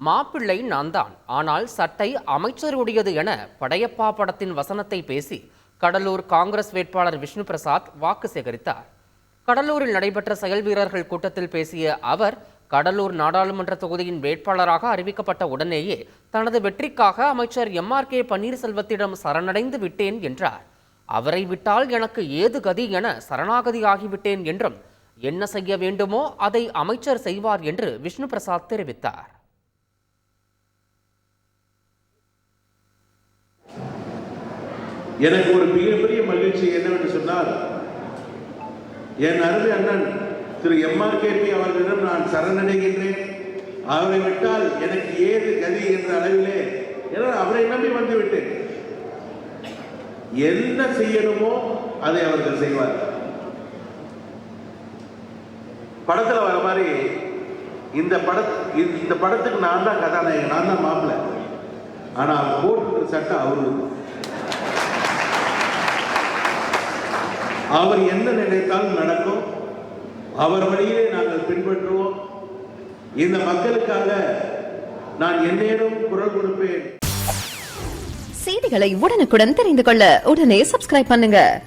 மாப்பிள்ளை நான் தான் ஆனால் சட்டை அமைச்சருடையது என படையப்பா படத்தின் வசனத்தை பேசி கடலூர் காங்கிரஸ் வேட்பாளர் விஷ்ணு பிரசாத் வாக்கு சேகரித்தார். கடலூரில் நடைபெற்ற செயல் வீரர்கள் கூட்டத்தில் பேசிய அவர் கடலூர் நாடாளுமன்ற தொகுதியின் வேட்பாளராக அறிவிக்கப்பட்ட உடனேயே தனது வெற்றிக்காக அமைச்சர் எம். ஆர். கே. பன்னீர்செல்வத்திடம் சரணடைந்து விட்டேன் என்றார். அவரை விட்டால் எனக்கு ஏது கதி என சரணாகதி ஆகிவிட்டேன் என்றும் என்ன செய்ய வேண்டுமோ அதை அமைச்சர் செய்வார் என்று விஷ்ணு பிரசாத் தெரிவித்தார். எனக்கு ஒரு மிகப்பெரிய மகிழ்ச்சி என்னவென்று சொன்னால் என் அருமை அண்ணன் திரு எம்ஆர்கேபி அவர்களிடம் நான் சரணடைகின்றேன். அவரை விட்டால் எனக்கு ஏது கதி என்ற அளவிலே ஏன்னா அவரை நம்பி வந்து விட்டேன் என்ன செய்யணுமோ அதை அவர்கள் செய்வார் படத்தில் வர மாதிரி இந்த பட இந்த படத்துக்கு நான் தான் கதாநாயகன் நான் தான் மாப்பிள்ளை. ஆனால் அவர் போட்டுக்கிற சட்டை அவரு அவர் என்ன நினைத்தாலும் நடக்கும். அவர் வழியிலே நாங்கள் பின்பற்றுவோம். இந்த மக்களுக்காக நான் என்னேனும் குரல் கொடுப்பேன். செய்திகளை உடனுக்குடன் தெரிந்து கொள்ள உடனே சப்ஸ்கிரைப் பண்ணுங்க.